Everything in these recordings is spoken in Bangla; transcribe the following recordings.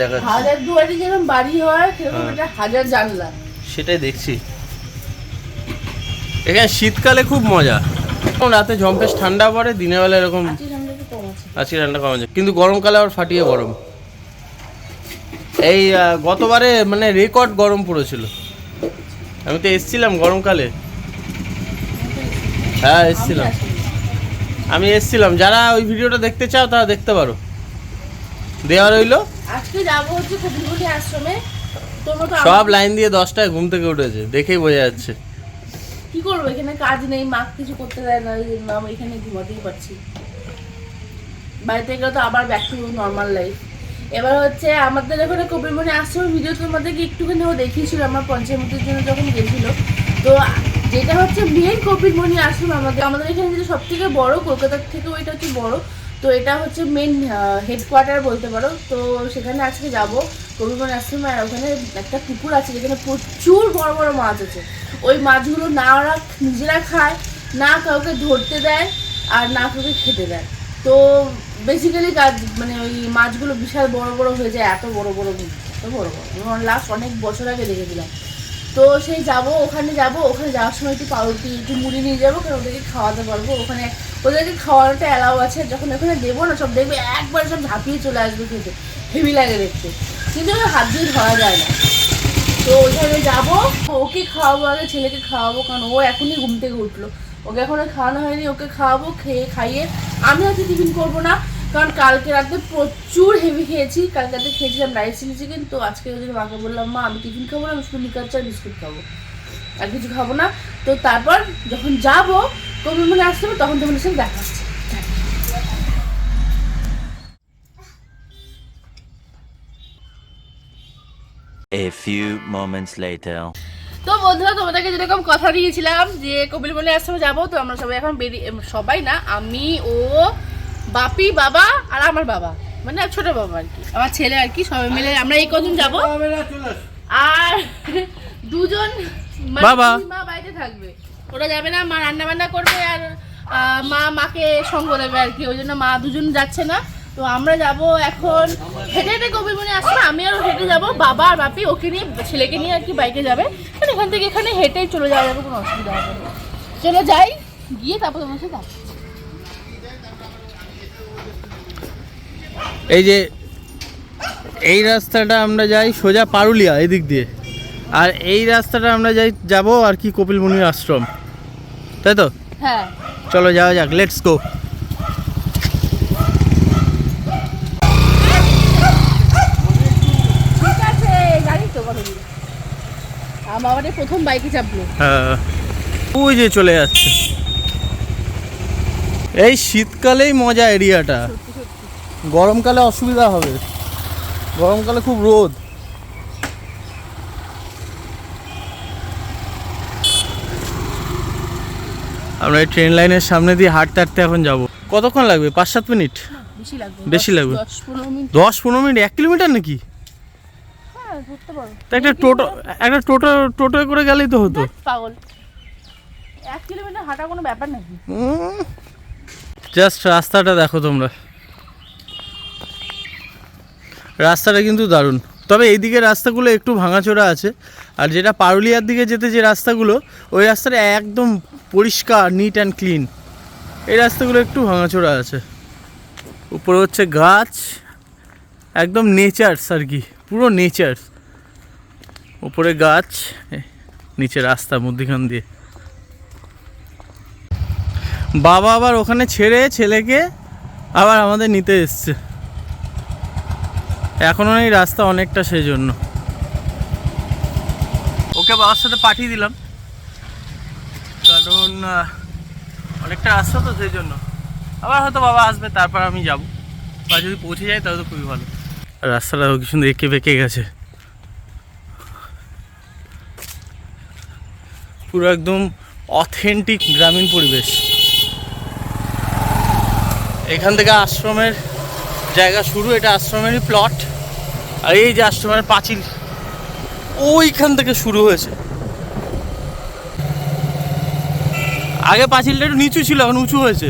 দেখাচ্ছি হাজার দুয়ারি যেরকম বাড়ি হয় সেরকম। এটা হাজার জানলা। সেটাই দেখছি। এখানে শীতকালে খুব মজা। রাতে ঝম্পেশ ঠান্ডা পড়ে দিনের বেলা এরকম আজকে ঠান্ডা কম আছে। ঠান্ডা কমে যায় কিন্তু গরমকালে আবার ফাটিয়ে গরম। এই গতবারে মানে রেকর্ড গরম পড়েছিল। আমি তো এসছিলাম গরমকালে। হ্যাঁ এসছিলাম। আমি এসছিলাম। যারা ওই ভিডিওটা দেখতে চাও তারা দেখতে পারো। দেওয়া রইল। আজকে যাব হচ্ছে কবিরবলি আশ্রমে। সব লাইন দিয়ে দশটায় ঘুম থেকে উঠেছে দেখেই বোঝা যাচ্ছে। কি করব? এখানে কাজ নেই মা কিছু করতে দেয় না আমি এখানে ঘুমাতেই পারছি। বাড়িতে গেলে তো আবার ব্যাক টু নর্মাল লাইফ এবার হচ্ছে আমাদের এখানে কবিরমণি আশ্রমের ভিডিও তোমাদেরকে একটুখানি ও দেখিয়েছিল আমার পঞ্চায়েতের জন্য যখন গেছিল। তো যেটা হচ্ছে মেন কবিরমণি আশ্রম আমাদের আমাদের এখানে যেটা সব থেকে বড় কলকাতার থেকে ওইটা হচ্ছে বড়। তো এটা হচ্ছে মেন হেডকোয়ার্টার বলতে পারো। তো সেখানে আজকে যাব। কবিরমণি আশ্রমে আর ওখানে একটা পুকুর আছে যেখানে প্রচুর বড় বড় মাছ আছে। ওই মাছগুলো না ওরা নিজেরা খায়, না কাউকে ধরতে দেয়, আর না কাউকে খেতে দেয়। তো বেসিক্যালি কাজ মানে ওই মাছগুলো বিশাল বড় বড় হয়ে যায়, এত বড় বড় এত বড় বড়। লাস্ট অনেক বছর আগে দেখেছিলাম। তো সেই যাব, ওখানে যাব, ওখানে যাওয়ার সময় একটু পাউরুটি, একটু মুড়ি নিয়ে যাব, কারণ ওদেরকে খাওয়াতে পারব। ওখানে ওদেরকে খাওয়ানোটা অ্যালাউ আছে, যখন ওখানে দেবো না, সব দেখবে একবার সব ঝাঁপিয়ে চলে আসবে খেতে। হেভি লাগে দেখতে। কিন্তু হাত দিয়ে ধরা যায় না। তো ওইখানে যাব, ওকে খাওয়াবো আগে, ছেলেকে খাওয়াবো, কারণ ও এখনই ঘুম থেকে উঠল। ওকে এখনও খাওয়ানো হয়নি, ওকে খাওয়াবো, খেয়ে খাইয়ে। আমি হয়তো টিফিন করব না? কারণ কালকে রাতে প্রচুর হেভি খেয়েছি। কালকে রাতে খেয়েছিলাম রাইস চিলি চিকেন তো আজকে জন্য মাকে বললাম মা আমি টিফিন খাব না আমি শুধু লিকার চা বিস্কুট খাব। আর কিছু খাব না। তো তারপর যখন যাব কবি মনে আসতে হবে তখন তোমাদের সাথে দেখা হচ্ছে A few moments later. তো বন্ধুরা তোমাদেরকে যেরকম কথা দিয়েছিলাম যে কপিল বলে আশ্রমে যাব। তো আমরা সবাই এখন বেরিয়ে সবাই না আমি ও বাপি বাবা আর আমার বাবা। মানে ছোট বাবা আর কি। আমার ছেলে আর কি সবাই মিলে আমরা এই কদিন যাব। আর দুজন মানে বাবা। মা বাড়িতে থাকবে। ওরা যাবে না মা রান্না বান্না করবে আর মা মাকে সঙ্গ দেবে আর কি। ওই জন্য মা দুজন যাচ্ছে না। তো আমরা যাব এখন হেঁটে হেঁটে কবিরমণি আসবে আমি আর হেঁটে যাব। বাবা আর বাপি ওকে নিয়ে ছেলেকে নিয়ে আর কি বাইকে যাবে। এখান থেকে এখানে হেঁটেই চলে যাওয়া যাবে কোনো অসুবিধা হবে না। চলো যাই গিয়ে তারপর তোমার সাথে দেখা হচ্ছে। এই যে এই রাস্তাটা আমরা যাই সোজা পারুলিয়া এদিক দিয়ে। আর এই রাস্তাটা আমরা যাই যাব আর কি কপিল মুনির আশ্রম। তাই তো? হ্যাঁ। চলো যাওয়া যাক লেটস গো আমার প্রথম বাইকে চাপলো। হ্যাঁ। ওই যে চলে যাচ্ছে। এই শীতকালেই মজা এরিয়াটা। গরমকালে অসুবিধা হবে। গরমকালে খুব রোদ। আমরা এই ট্রেন লাইনের সামনে দিয়ে হাঁটতে হাঁটতে এখন যাব। কতক্ষণ লাগবে? পাঁচ সাত মিনিট? বেশি লাগবে। দশ- পনেরো মিনিট। এক কিলোমিটার নাকি? হ্যাঁ একটা টোটো একটা টোটো টোটোয় করে গেলেই তো হতো। পাগল। এক কিলোমিটার হাঁটা কোনো ব্যাপার নাকি? জাস্ট রাস্তাটা দেখো তোমরা। রাস্তাটা কিন্তু দারুণ। তবে এইদিকে রাস্তাগুলো একটু ভাঙাচোরা আছে। আর যেটা পারুলিয়ার দিকে যেতে যে রাস্তাগুলো, ওই রাস্তাটা একদম পরিষ্কার নিট অ্যান্ড ক্লিন এই রাস্তাগুলো একটু ভাঙাচোরা আছে। উপরে হচ্ছে গাছ, একদম নেচার্স আর কি, পুরো নেচার্স উপরে গাছ নিচে রাস্তা মধ্যিখান দিয়ে। বাবা আবার ওখানে ছেড়ে ছেলেকে আবার আমাদের নিতে এসছে। এখনও এই রাস্তা অনেকটা সেই জন্য ওকে বাবার সাথে পাঠিয়ে দিলাম। কারণ অনেকটা রাস্তা তো সেই জন্য আবার হয়তো বাবা আসবে, তারপর আমি যাব। বা যদি পৌঁছে যায় তাহলে তো খুবই ভালো। রাস্তাটা কি সুন্দর, এঁকে বেঁকে গেছে। পুরো একদম অথেন্টিক গ্রামীণ পরিবেশ। এখান থেকে আশ্রমের জায়গা শুরু, এটা আশ্রমেরই প্লট আর এই যে আশ্রমের পাঁচিল। ওইখান থেকে শুরু হয়েছে। আগে পাঁচিলটা একটু নিচু ছিল, এখন উঁচু হয়েছে।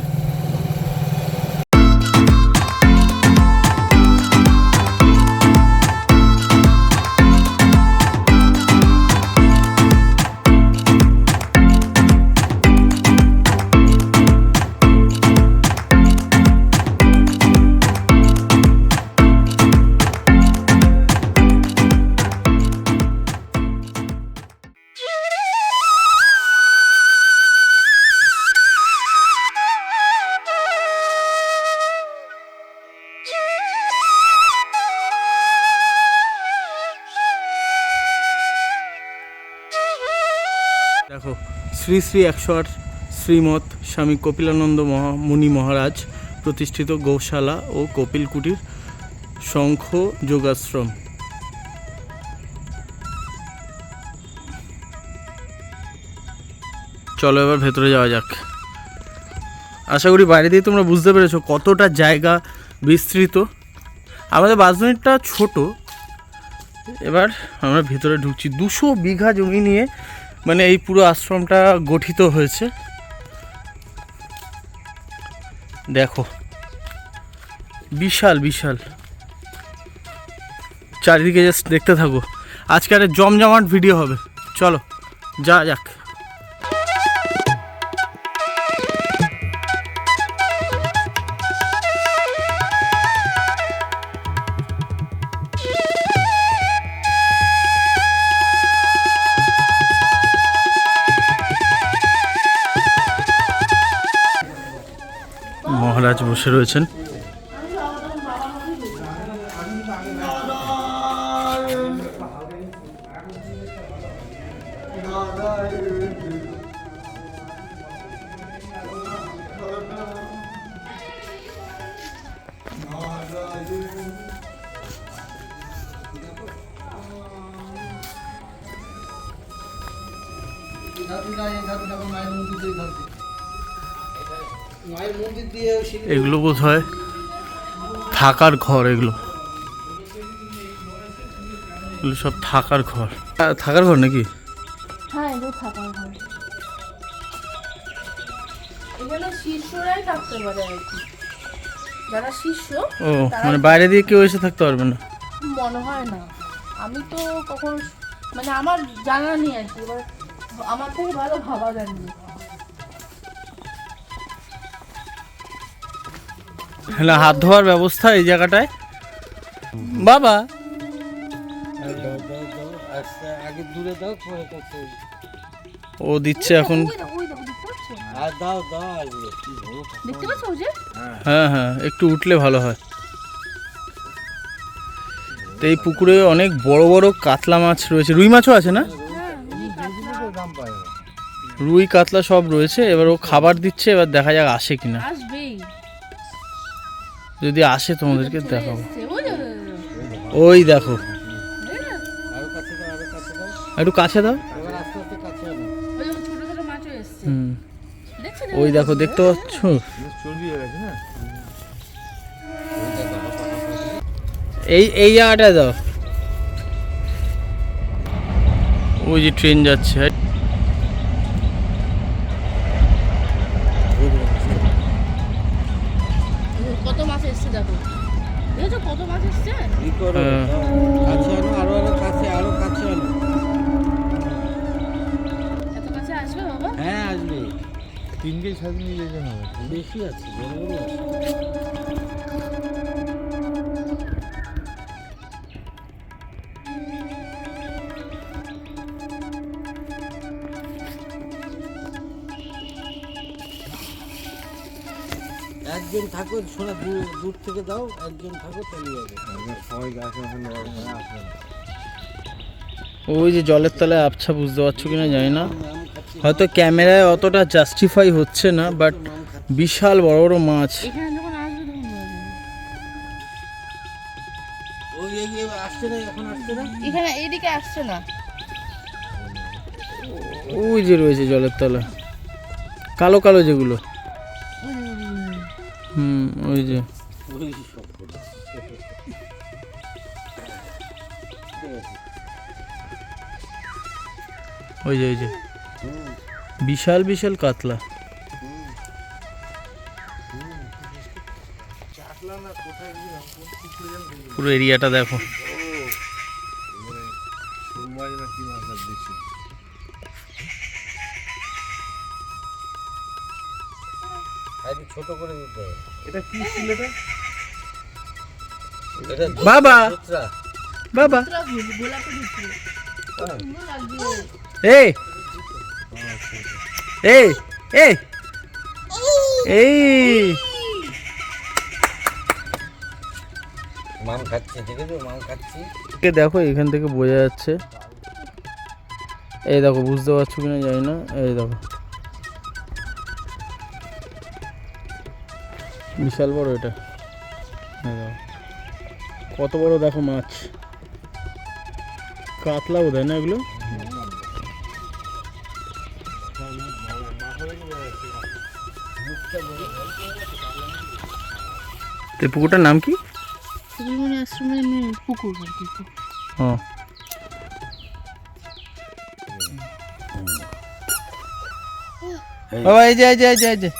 দেখো, শ্রী শ্রী একশো আট শ্রীমৎ স্বামী কপিলানন্দ মহা মুনি মহারাজ প্রতিষ্ঠিত গৌশালা ও কপিল কুটির শঙ্খ যোগাশ্রম। চলো এবার ভেতরে যাওয়া যাক। আশা করি বাইরে দিয়ে তোমরা বুঝতে পেরেছ কতটা জায়গা বিস্তৃত। আমাদের বাসদনিটা ছোট। এবার আমরা ভেতরে ঢুকছি। দুশো বিঘা জমি নিয়ে মানে এই পুরো আশ্রমটা গঠিত হয়েছে। দেখো। বিশাল বিশাল। চারিদিকে জাস্ট দেখতে থাকো। আজকে একটা জমজমাট ভিডিও হবে। চলো, যা যাক। মহারাজ রয়েছেন। থাকার ঘর এগুলো। এগুলো সব থাকার ঘর। থাকার ঘর নাকি? হ্যাঁ এগুলো থাকার ঘর। এখানে শিষ্যরাই থাকতে পারে আর কি। যারা শিষ্য ও মানে বাইরে দিয়ে কেউ এসে থাকতে পারবে না? মনে হয় না। আমি তো কখন মানে আমার জানা নেই আর কি। এবার আমার থেকে ভালো ভাবা জানি হ্যাঁ হাত ধোয়ার ব্যবস্থা এই জায়গাটায়। বাবা! ও দিচ্ছে এখন। হ্যাঁ হ্যাঁ একটু উঠলে ভালো হয়। তো এই পুকুরে অনেক বড় বড় কাতলা মাছ রয়েছে। রুই মাছও আছে না? রুই কাতলা সব রয়েছে, এবার ও খাবার দিচ্ছে, এবার দেখা যাক আসে কিনা। যদি আসে তোমাদেরকে দেখাবো। ওই দেখো। একটু কাছে দাও। হুম। ওই দেখো, দেখতে পাচ্ছ? এই এই জায়গাটা দাও। ওই যে ট্রেন যাচ্ছে একজন থাকো শোনা দূর থেকে দাও একজন থাকো চলে যাবে। ওই যে জলের তলায় আবছা বুঝতে পারছ কিনা জানি না। হয়তো ক্যামেরায় অতটা জাস্টিফাই হচ্ছে না বাট বিশাল বড় বড় মাছ। এখানে আসছে না ওই যে রয়েছে জলের তলা কালো কালো যেগুলো। হুম ওই যে। ওই যে ওই যে। বিশাল বিশাল কাতলা। পুরো এরিয়াটা দেখো। ছোট করে দিতে হবে। এটা কি ছিল এটা? এটা বাবা! বাবা! এই! এই! এই! এই! মাম খাচ্ছে দেখেছ? মাম খাচ্ছি। দেখো এখান থেকে বোঝা যাচ্ছে। এই দেখো বুঝতে পারছ কিনা জানি না। এই দেখো। বিশাল বড় এটা। কত বড় দেখো মাছ। কাতলা বোধ না এগুলো? এই পুকুরটার নাম কি? আশ্রমের পুকুর ও। এই যে এই যে এই যে।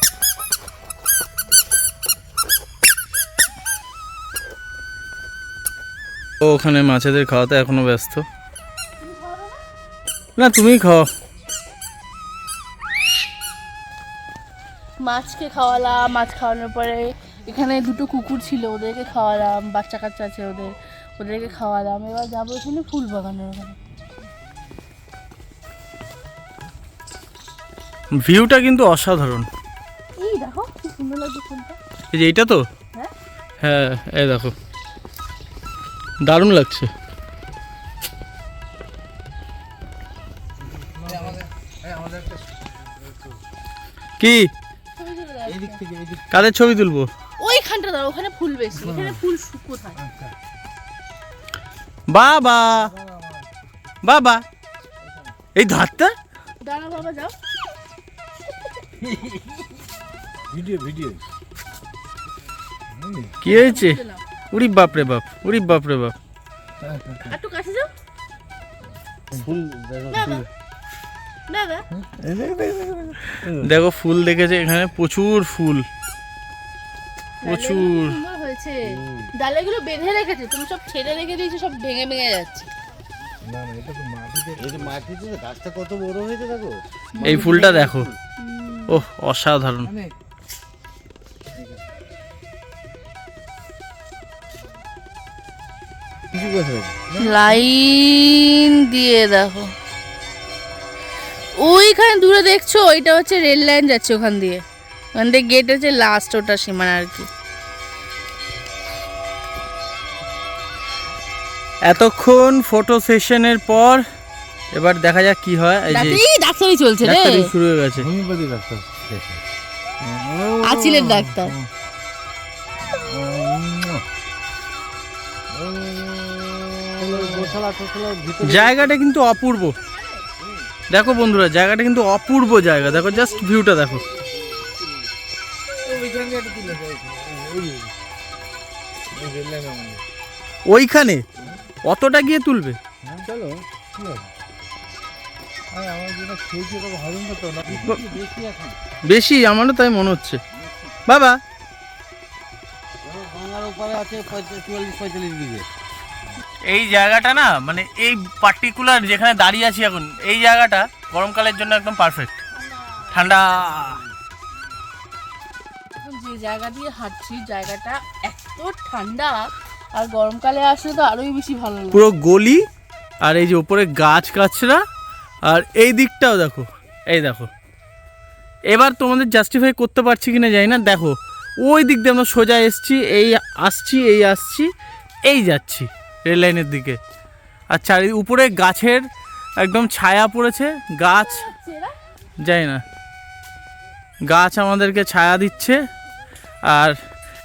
ও ওখানে মাছেদের খাওয়াতে এখনও ব্যস্ত। না তুমি খাও। মাছকে খাওয়ালাম মাছ খাওয়ানোর পরে এখানে দুটো কুকুর ছিল ওদেরকে খাওয়ালাম বাচ্চা কাচ্চা আছে ওদের ওদেরকে খাওয়ালাম। এবার যাব এখানে ফুল বাগানের ওখানে। ভিউটা কিন্তু অসাধারণ। এই দেখো কি সুন্দর লাগছে ফুলটা। এই যে এইটা তো? হ্যাঁ। হ্যাঁ এই দেখো। দারুণ লাগছে। কি? কাদের ছবি তুলবো? ওইখানটা দাও ওখানে ফুল বেশি এখানে ফুল কোথায়? বাবা! বাবা! এই ধারটা? দাঁড়া বাবা যাও। Video video. কি হয়েছে? নাও। বাপ রে বাপ উরি বাপ রে বাপ। একটু কাছে যাও ফুল দেখো দাদা। দাদা। দেখো ফুল দেখেছে এখানে প্রচুর ফুল। প্রচুর। হয়েছে। ডালেগুলো বেঁধে রেখেছে তুমি সব ছেড়ে রেখে দিয়েছ সব ভেঙে ভেঙে যাচ্ছে। না না এটা তো মাটিতে এই যে মাটিতে গাছটা কত বড় হয়েছে দেখো। এই ফুলটা দেখো। ওহ অসাধারণ। লাইন দিয়ে দেখো। ওইখানে দূরে দেখছ? ওইটা হচ্ছে রেল লাইন যাচ্ছে ওখান দিয়ে। ওখান দিয়ে গেট হচ্ছে লাস্ট ওটা সীমানা আর কি। এতক্ষণ ফটো সেশনের পর এবার দেখা যাক কি হয়। এই যে ডাক্তারি ডাক্তারি চলছে রে। ডাক্তারি শুরু হয়ে গেছে। Homeopathy doctor. আচিলের ডাক্তার। ভিতরে জায়গাটা কিন্তু অপূর্ব। দেখো বন্ধুরা জায়গাটা কিন্তু অপূর্ব জায়গা। দেখো জাস্ট ভিউটা দেখো। ওইখানে অতটা গিয়ে তুলবে? চলো না। বেশি আমারও তাই মনে হচ্ছে। বাবা! বাংলার উপরে আছে চুয়াল্লিশ পঁয়তাল্লিশ বিঘে। এই জায়গাটা না মানে এই পার্টিকুলার যেখানে দাঁড়িয়ে আছি এখন এই জায়গাটা গরমকালের জন্য একদম পারফেক্ট ঠান্ডা। যে জায়গা দিয়ে হাঁটছি জায়গাটা এত ঠান্ডা আর গরমকালে আসলে তো আরোই বেশি ভালো লাগে। পুরো গলি আর এই যে উপরে গাছ গাছরা আর এই দিকটাও দেখো এই দেখো। এবার তোমাদের জাস্টিফাই করতে পারছি কিনা জানি না দেখো ওই দিক দিয়ে আমরা সোজা এসছি এই আসছি এই আসছি এই যাচ্ছি। রেল লাইনের দিকে। আর চারি উপরে গাছের একদম ছায়া পড়েছে গাছ? যাই না। গাছ আমাদেরকে ছায়া দিচ্ছে আর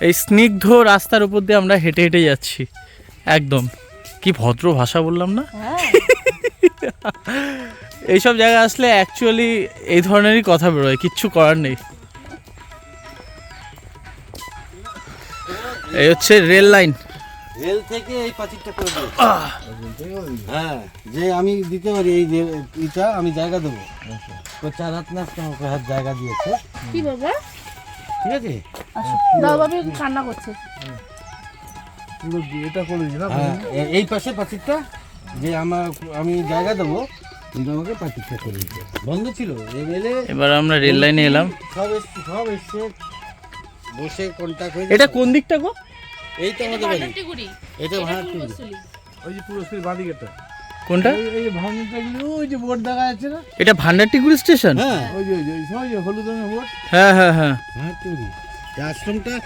এই স্নিগ্ধ রাস্তার উপর দিয়ে আমরা হেঁটে হেঁটে যাচ্ছি একদম। কি ভদ্র ভাষা বললাম না? হ্যাঁ। এইসব জায়গায় আসলে অ্যাকচুয়ালি এই ধরনেরই কথা বেরোয় কিচ্ছু করার নেই। এই হচ্ছে রেল লাইন। রেল থেকে এই পাঁচিরটা করে দিয়েছে। হ্যাঁ যে আমি দিতে পারি এই যে এটা আমি জায়গা দেবো। তো চার হাত না আমাকে হাত জায়গা দিয়েছে। কি বাবা? ঠিক আছে? আসো দাও বাবা কান্না করছে। এটা করে দিই না হ্যাঁ এই পাশে পাঁচিরটা যে আমার আমি জায়গা দেবো কিন্তু আমাকে পাঁচিরটা করে দিতে। বন্ধ ছিল রেলে এবার আমরা রেল লাইনে এলাম। সব এসছে সব এসছে। বসে কন্ট্যাক্ট হয়ে এটা কোন দিকটা গো? এই তো আমাদের বাড়ি। এটা পূর্বস্থলী। ওই যে পুরস্কার বাঁদিকেটা কোনটা? এই যে ভাঙিটা ওই যে বোর্ড দেখা যাচ্ছে না? এটা ভান্ডারটিগুড়ি স্টেশন? হ্যাঁ। ওই যে ওই যে ওই যে হলুদ রঙের বোর্ড? হ্যাঁ হ্যাঁ হ্যাঁ। এই আশ্রমটা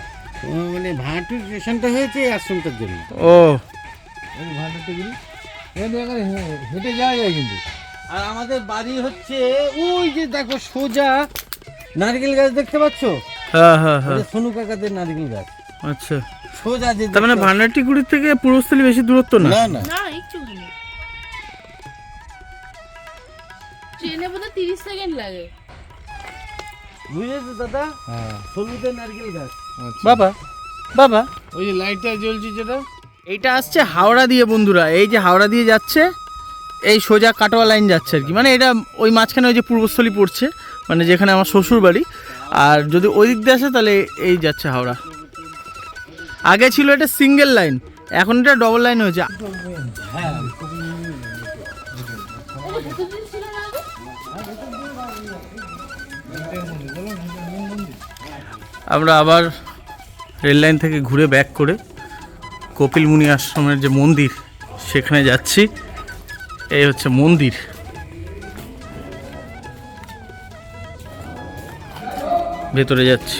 মানে ভাঁটুর স্টেশনটা হয়েছে এই আশ্রমটার জন্য। ও। ওই ভান্ডারটা গিরি এখান থেকে এখানে হে- হেঁটে যাওয়া যায় কিন্তু। আর আমাদের বাড়ি হচ্ছে ওই যে দেখো সোজা নারকেল গাছ দেখতে পাচ্ছ? হ্যাঁ হ্যাঁ হ্যাঁ। সোনু কাকাদের নারকেল গাছ। আচ্ছা। সোজা যে তার মানে ভান্ডারটিগুড়ির থেকে পূর্বস্থলী বেশি দূরত্ব না? না না। না একটু ট্রেনে বোধহয় তিরিশ সেকেন্ড লাগে। বুঝেছ দাদা? হ্যাঁ। সলুদের নারকেল গাছ। আচ্ছা। বাবা বাবা। ওই যে লাইটটা জ্বলছে যেটা। এইটা আসছে হাওড়া দিয়ে বন্ধুরা। এই যে হাওড়া দিয়ে যাচ্ছে এই সোজা কাটোয়া লাইন যাচ্ছে আর কি। মানে এটা ওই মাঝখানে ওই যে পূর্বস্থলী পড়ছে মানে যেখানে আমার শ্বশুর বাড়ি আর যদি ওই দিক দিয়ে আসে তাহলে এই যাচ্ছে হাওড়া। আগে ছিল এটা সিঙ্গেল লাইন এখন এটা ডবল লাইন হয়েছে। হ্যাঁ? আমরা আবার রেল লাইন থেকে ঘুরে ব্যাক করে কপিল মুনি আশ্রমের যে মন্দির, সেখানে যাচ্ছি। এই হচ্ছে মন্দির। ভেতরে যাচ্ছি।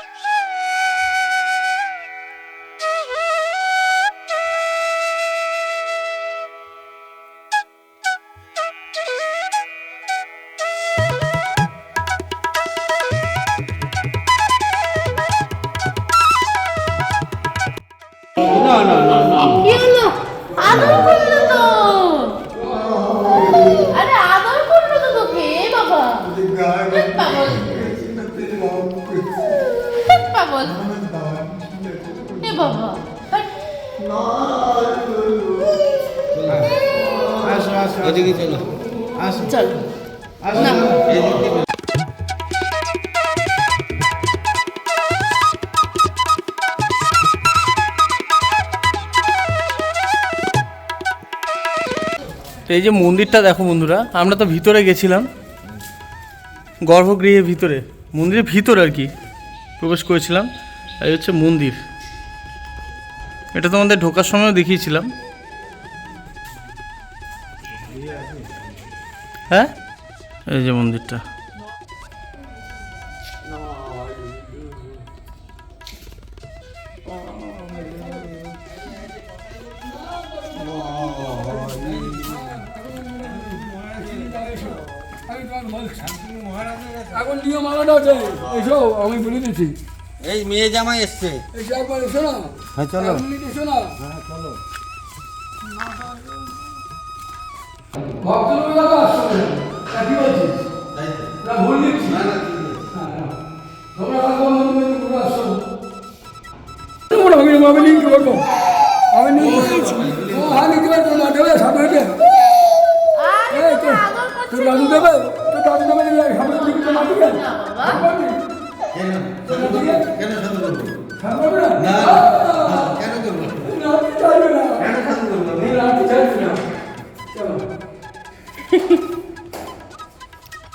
এই যে মন্দিরটা দেখো বন্ধুরা, আমরা তো ভিতরে গেছিলাম। গর্ভগৃহের ভিতরে, মন্দিরের ভিতরে আর কি প্রবেশ করেছিলাম। এই হচ্ছে মন্দির। এটা তোমাদের ঢোকার সময়ও দেখিয়েছিলাম। হ্যাঁ? এই যে মন্দিরটা। আছে? এসো আমি বলে দিচ্ছি। এই মেয়ে জামাই এসছে। এসে একবার এসো না হ্যাঁ চলো। এসো না হ্যাঁ চলো। ভক্তলোক দাদা আসছে। কি বলছিস? না ভুল দিচ্ছি। তোমরা আসব মন্দিরে ঘুরে আসছো তোমরা আমি আমি কি করব?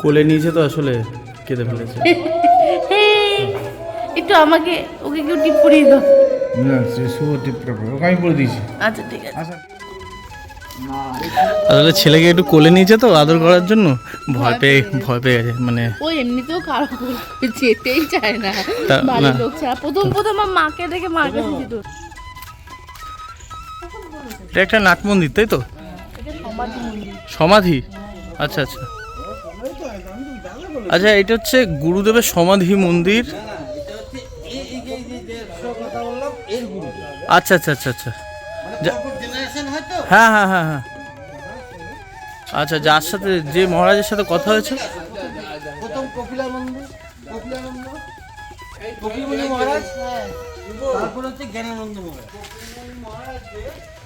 কোলে নিয়েছে তো আসলে কেঁদে ফেলেছে। একটু আমাকে ওকে একটু টিপ পরিয়ে দাও। না সে শুভ টিপটা করো ওকে আমি বলে দিয়েছি। আচ্ছা ঠিক আছে। আচ্ছা। আসলে ছেলেকে একটু কোলে নিয়েছে তো আদর করার জন্য? ভয় পেয়ে ভয় পেয়ে গেছে মানে ও এমনিতেও কারও কোলে যেতেই চায় না। বাড়ির না। লোক ছাড়া। প্রথম প্রথম আমার মাকে দেখে মার কাছে যেত। এটা একটা নাট মন্দির তাই তো? সমাধি? আচ্ছা আচ্ছা। আচ্ছা এটা হচ্ছে গুরুদেবের সমাধি মন্দির। আচ্ছা আচ্ছা আচ্ছা আচ্ছা। যা- হ্যাঁ হ্যাঁ হ্যাঁ হ্যাঁ আচ্ছা যার সাথে যে মহারাজের সাথে কথা হয়েছে।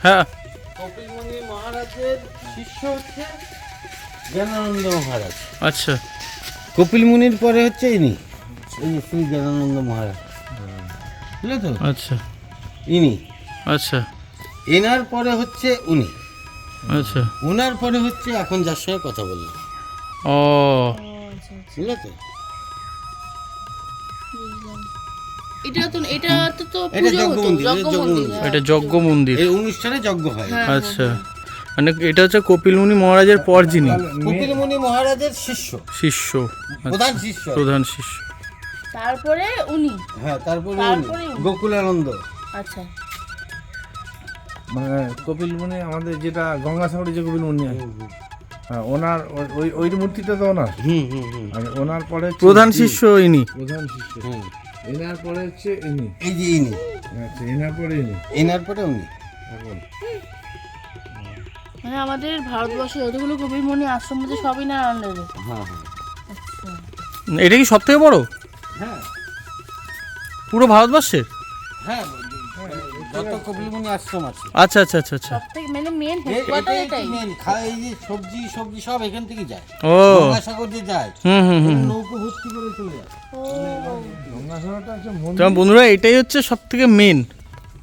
হ্যাঁ। মহারাজের শিষ্য হচ্ছে জ্ঞানানন্দ মহারাজ। আচ্ছা। কপিল মুনির পরে হচ্ছে ইনি। এই যে শ্রী জ্ঞানানন্দ মহারাজ। বুঝলে তো? আচ্ছা। ইনি। আচ্ছা। এনার পরে হচ্ছে উনি। আচ্ছা। ওনার পরে হচ্ছে এখন যার সঙ্গে কথা বললাম। ও। বুঝলে তো? এটা তো এটা তো তো এটা যজ্ঞ মন্দির। হ্যাঁ। এটা যজ্ঞ মন্দির এই অনুষ্ঠানে যজ্ঞ হয়। আচ্ছা। মানে এটা হচ্ছে কপিলমুনি মহারাজের পর যিনি। কপিলমুনি মহারাজের শিষ্য। শিষ্য আচ্ছা, প্রধান শিষ্য। প্রধান শিষ্য। তারপরে উনি। হ্যাঁ তারপরে উনি, গোকুলানন্দ। আচ্ছা। মানে কপিল মুনি আমাদের যেটা গঙ্গাসাগরে যে কপিল মুনি আছে হ্যাঁ ওনার ওই- ওই ওই মূর্তিটা তো ওনার? হুম হুম হুম। আর ওনার পরে প্রধান শিষ্য ইনি। প্রধান শিষ্য। হুম। এনার পরে হচ্ছে ইনি। এই যে ইনি। আচ্ছা এনার পরে ইনি। এনার পরে উনি। এখন মানে আমাদের ভারতবর্ষে যতগুলো কবিরমণি আশ্রম আছে সবই না আন্ডারে হ্যাঁ হ্যাঁ। এটা কি সব থেকে বড়? হ্যাঁ। পুরো ভারতবর্ষের হ্যাঁ যত কপিলমুনি আশ্রম আছে। আচ্ছা আচ্ছা আচ্ছা আচ্ছা। মানে মেন হেডকোয়ার্টার এটাই যে সবজি সবজি সব এখান থেকে যায়। ও। গঙ্গাসাগর যে যায়। হুম হুম হুম নৌকো ভর্তি করে চলে যায়। গঙ্গাসাগরটা হচ্ছে তোমার বন্ধুরা এটাই হচ্ছে সব থেকে মেন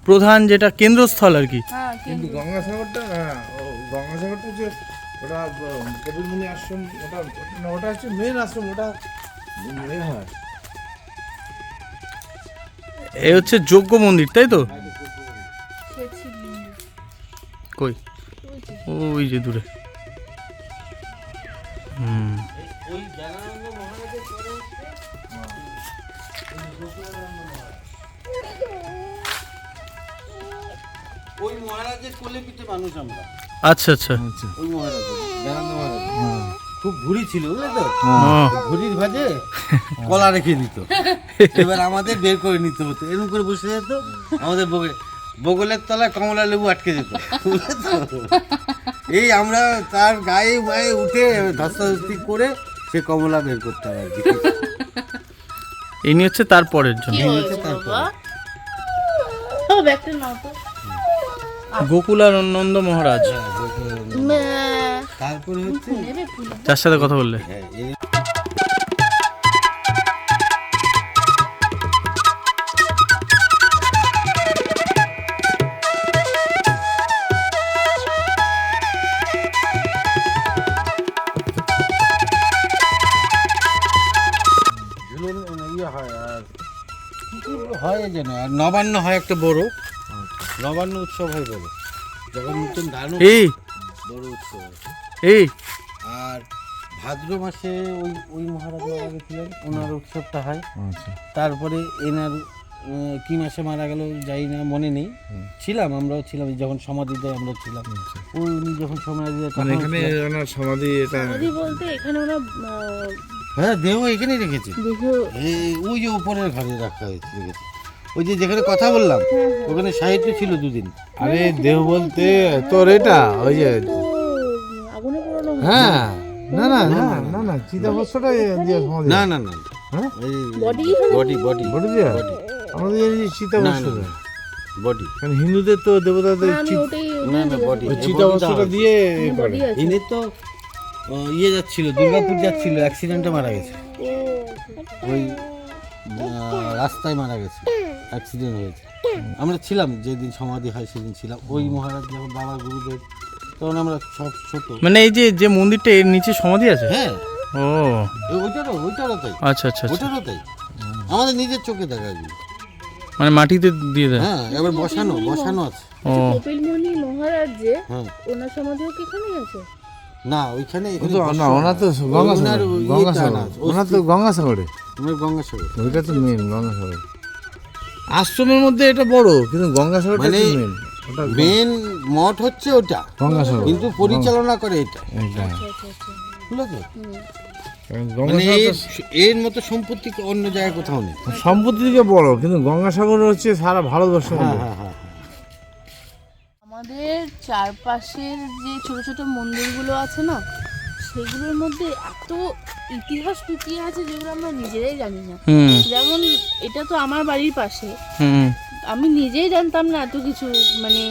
প্রধান যেটা কেন্দ্রস্থল আর কি। হ্যাঁ কিন্তু গঙ্গাসাগরটা হ্যাঁ গঙ্গাসাগরটা যে ওটা মুনি আশ্রম ওটা ওটা হচ্ছে মেন আশ্রম ওটা এ হয়। এ হচ্ছে যজ্ঞ মন্দির তাই তো? কই? ওই যে দূরে। হুম। ওই মহারাজের কোলে পিঠে মানুষ আমরা। আচ্ছা আচ্ছা। ওই মহারাজ খুব ভুড়ি ছিল বুঝলে তো? ও, ভুড়ির ভাজে কলা রেখে দিত। এবার আমাদের বের করে নিতে হতো। এরকম করে বসে যেত আমাদের বগে বগলের তলায় কমলা লেবু আটকে যেত? এই আমরা তার গায়ে গায়ে উঠে ধস্তাধস্তি করে সে কমলা বের করতাম আর কি। ইনি হচ্ছে তারপরের জন্য। কি হয়েছে বাবা নাও তো। গোকুলানন্দ মহারাজ। তারপরে হচ্ছে যার সাথে কথা বললে? হ্যাঁ, ইয়ে হয় হয় যেন আর নবান্ন হয় একটা বড়। নবান্ন উৎসব হয় বড় যখন নতুন ধান এই। বড় উৎসব। এই। আর ভাদ্র মাসে ওই ওই মহারাজ মারা গেছিলেন ওনার উৎসবটা হয়। আচ্ছা। তারপরে এনার কি মাসে মারা গেল যাই না মনে নেই। ছিলাম আমরাও ছিলাম যখন সমাধি দেয় আমরা ছিলাম। ওই উনি যখন সমাধি দেয় মানে তখন এখানে ওনার সমাধি এটা সমাধি বলতে এখানে ওরা হ্যাঁ দেহ এখানেই রেখেছে। দেখো এই ওই যে উপরের ঘরে রাখা হয়েছে রেখেছে ওই যে যেখানে কথা বললাম ওখানে সাহিত্য ছিল দুদিন আরে দেহ বলতে তোর এটা ওই যে হ্যাঁ না না না না না চিতা বস্ত্রটা দিয়ে সমাধি না না না হ্যাঁ বডি বডি বডি বডি দিয়া আমাদের এই চিতা না, বডি কারণ হিন্দুদের তো দেবতাদের না না বডি দিয়ে ইনি তো ইয়ে যাচ্ছিল দুর্গাপুর যাচ্ছিল অ্যাক্সিডেন্টে মারা গেছে ওই রাস্তায় মারা গেছে। অ্যাক্সিডেন্ট হয়েছে। আমরা ছিলাম যেদিন সমাধি হয় সেদিন ছিলাম। ওই মহারাজ যখন বাবা গুরুদেব তখন আমরা সব ছোট। মানে এই যে যে মন্দিরটা এর নিচে সমাধি আছে? হ্যাঁ। ও। ওইটারও ওইটারও তাই। আচ্ছা আচ্ছা আচ্ছা। ওইটারও তাই। আমাদের নিজের চোখে দেখা এগুলো মানে মাটিতে দিয়ে দেয়? হ্যাঁ এবার বসানো বসানো আছে। ও। মহারাজ যে হ্যাঁ। ওনার সমাধিও কি এখানেই আছে? না ওইখানে না তো গঙ্গাসাগর গঙ্গাসাগর। তো গঙ্গাসাগরে। ওনার গঙ্গাসাগর। ওইটা তো মেন গঙ্গাসাগর। আশ্রমের মধ্যে এটা বড় কিন্তু গঙ্গাসাগরটা মানে মেন মেন মঠ হচ্ছে ওটা। গঙ্গাসাগর। কিন্তু পরিচালনা করে এটা। এটা। বুঝলো তো? কারণ মানে গঙ্গাসাগর এর মতো সম্পত্তি অন্য জায়গায় কোথাও নেই। সম্পত্তি থেকে বড় কিন্তু গঙ্গাসাগর হচ্ছে সারা ভারতবর্ষ মধ্যে হ্যাঁ হ্যাঁ। আমাদের চারপাশের যে ছোট ছোট মন্দিরগুলো আছে না সেগুলোর মধ্যে এত ইতিহাস লুকিয়ে আছে যেগুলো আমরা নিজেরাই জানি না। যেমন এটা তো আমার বাড়ির পাশে। হুম। আমি নিজেই জানতাম না এত কিছু মানে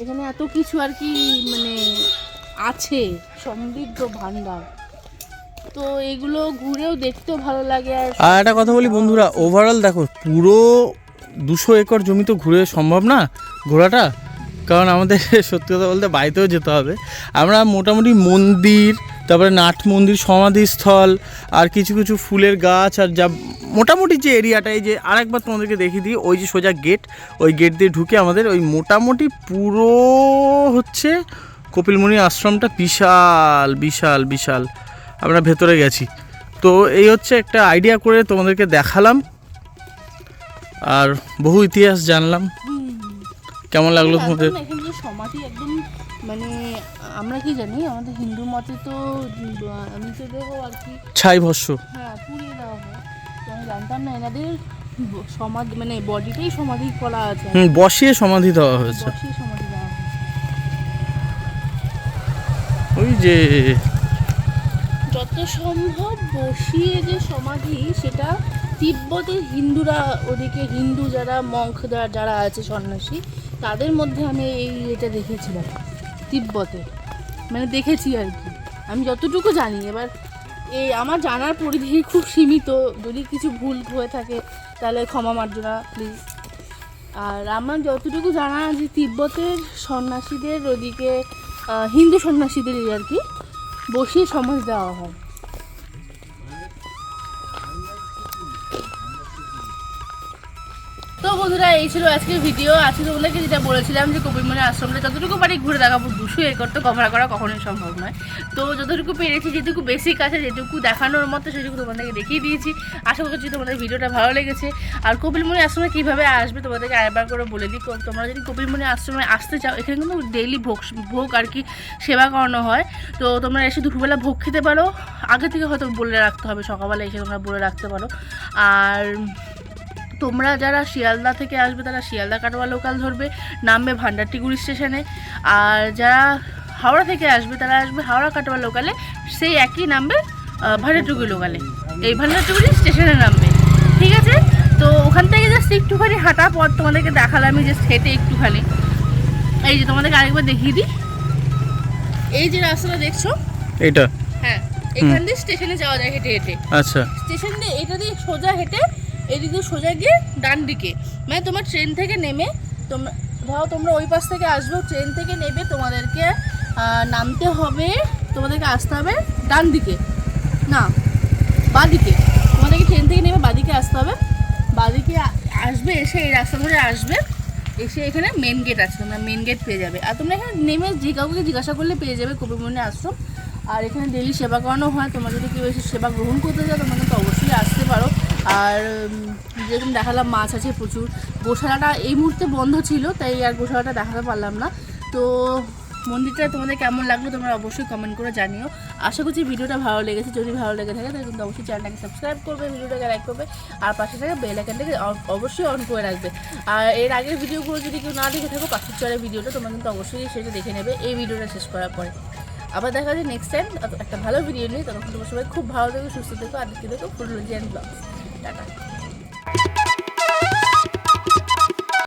এখানে এত কিছু আর কি মানে আছে সমৃদ্ধ ভান্ডার। তো এগুলো ঘুরেও দেখতেও ভালো লাগে আর আর একটা কথা বলি বন্ধুরা ওভারঅল দেখো পুরো দুশো একর জমি তো ঘুরে সম্ভব না ঘোরাটা? কারণ আমাদের, সত্যি কথা বলতে বাড়িতেও যেতে হবে। আমরা মোটামুটি মন্দির, তারপরে নাট মন্দির, সমাধিস্থল, আর কিছু কিছু ফুলের গাছ, আর যা মোটামুটি যে এরিয়াটা এই যে আরেকবার তোমাদেরকে দেখিয়ে দিই, ওই যে সোজা গেট, ওই গেট দিয়ে ঢুকে আমাদের ওই মোটামুটি পুরো হচ্ছে কপিলমুনি আশ্রমটা বিশাল বিশাল বিশাল। আমরা ভেতরে গেছি। তো এই হচ্ছে একটা আইডিয়া করে তোমাদেরকে দেখালাম। আর বহু ইতিহাস জানলাম। কেমন লাগল তোমাদের? এখানে সমাধি একদম মানে আমরা কি জানি আমাদের হিন্দু মতে তো দেখো আর কি। ছাই ভস্য। হ্যাঁ পুড়িয়ে দেওয়া হয়। তো আমি জানতাম না এনাদের সমাধি মানে বডিটাই সমাধি করা আছে। হুম বসিয়ে সমাধি দেওয়া হয়েছে। বসিয়ে সমাধি দেওয়া হয় ওই যে যত সম্ভব বসিয়ে যে সমাধি সেটা তিব্বতের হিন্দুরা ওদিকে হিন্দু যারা মঙ্ক যারা আছে সন্ন্যাসী, তাদের মধ্যে আমি এই এটা দেখেছিলাম, তিব্বতে। মানে দেখেছি আর কি। আমি যতটুকু জানি, এবার এই আমার জানার পরিধি খুব সীমিত। যদি কিছু ভুল হয়ে থাকে, তাহলে ক্ষমা মার্জনা প্লিজ আর আমার যতটুকু জানা যে তিব্বতের সন্ন্যাসীদের ওদিকে হিন্দু সন্ন্যাসীদেরই আর কি, বসিয়ে সমাজ দেওয়া হয়। তো বন্ধুরা, এই ছিল আজকের ভিডিও আজকে তোমাদেরকে যেটা বলেছিলাম যে কবিরমণি আশ্রমটা যতটুকু পারি ঘুরে দেখাবো, দুশো একর তো কভার করা কখনোই সম্ভব নয়। তো যতটুকু পেরেছি, যেটুকু বেসিক আছে, যেটুকু দেখানোর মতো, সেটুকু তোমাদেরকে দেখিয়ে দিয়েছি। আশা করছি তোমাদের ভিডিওটা ভালো লেগেছে। আর কপিলমণি আশ্রমে কীভাবে আসবে তোমাদেরকে আরেকবার করে বলে দিই। তোমরা যদি কপিলমণি আশ্রমে আসতে চাও, এখানে কিন্তু ডেইলি ভোগ ভোগ আর কি সেবা করানো হয়। তো তোমরা এসে দুপুরবেলা ভোগ খেতে পারো। আগে থেকে হয়তো বলে রাখতে হবে, সকালবেলা এসে তোমরা বলে রাখতে পারো। আর তোমরা যারা শিয়ালদা থেকে আসবে তারা শিয়ালদা কাটোয়া লোকাল ধরবে নামবে ভান্ডারটিগুড়ি স্টেশনে আর যারা হাওড়া থেকে আসবে তারা আসবে হাওড়া কাটোয়া লোকালে সেই একই নামবে আহ, ভান্ডারটুকুরি লোকালে এই ভান্ডারটুগুড়ি স্টেশনে নামবে। ঠিক আছে? তো ওখান থেকে জাস্ট একটুখানি হাঁটা পথ তোমাদেরকে দেখালাম জাস্ট হেঁটে একটুখানি। এই যে তোমাদেরকে আরেকবার দেখিয়ে দিই। এই যে রাস্তাটা দেখছ? এটা হ্যাঁ এখান দিয়ে স্টেশনে যাওয়া যায় হেঁটে হেঁটে। আচ্ছা। স্টেশন দিয়ে এটা দিয়ে সোজা হেঁটে এদিকে সোজা গিয়ে ডান দিকে। মানে তোমার ট্রেন থেকে নেমে তোমরা, ধরো তোমরা ওই পাশ থেকে আসবে ট্রেন থেকে নেবে তোমাদেরকে নামতে হবে, তোমাদেরকে আসতে হবে ডান দিকে। না বাদিকে তোমাদেরকে ট্রেন থেকে নেমে বাদিকে আসতে হবে। বাদিকে আসবে, এসে এই রাস্তা ধরে আসবে। এসে এখানে মেন গেট আছে, তোমরা মেন গেট পেয়ে যাবে। আর তোমরা এখানে নেমে যে কাউকে জিজ্ঞাসা করলে পেয়ে যাবে কবিমনি আশ্রম। আর এখানে ডেলি সেবা করানো হয়, তোমরা যদি কেউ এসে সেবা গ্রহণ করতে চাও, তোমরা কিন্তু অবশ্যই আসতে পারো। আর যেরকম দেখালাম মাছ আছে প্রচুর। গোশালাটা এই মুহূর্তে বন্ধ ছিল, তাই আর গোশালাটা দেখাতে পারলাম না। তো মন্দিরটা তোমাদের কেমন লাগল তোমরা অবশ্যই কমেন্ট করে জানিও। আশা করছি ভিডিওটা ভালো লেগেছে। যদি ভালো লেগে থাকে, তাহলে কিন্তু অবশ্যই চ্যানেলটাকে সাবস্ক্রাইব করবে, ভিডিওটাকে লাইক করবে, আর পাশে থাকা বেল আইকনটাকে অবশ্যই অন করে রাখবে। আর এর আগের ভিডিওগুলো যদি কেউ না দেখে থাকো পাখির চড়ের ভিডিওটা, তোমরা কিন্তু অবশ্যই সেটা দেখে নেবে এই ভিডিওটা শেষ করার পরে। আবার দেখা যায় নেক্সট টাইম একটা ভালো ভিডিও নিয়ে। তখন তোমার সবাই খুব ভালো থেকো, সুস্থ থেকো আর দেখতে দেখো ফুটবল জিয়ান ব্লগস টাটা।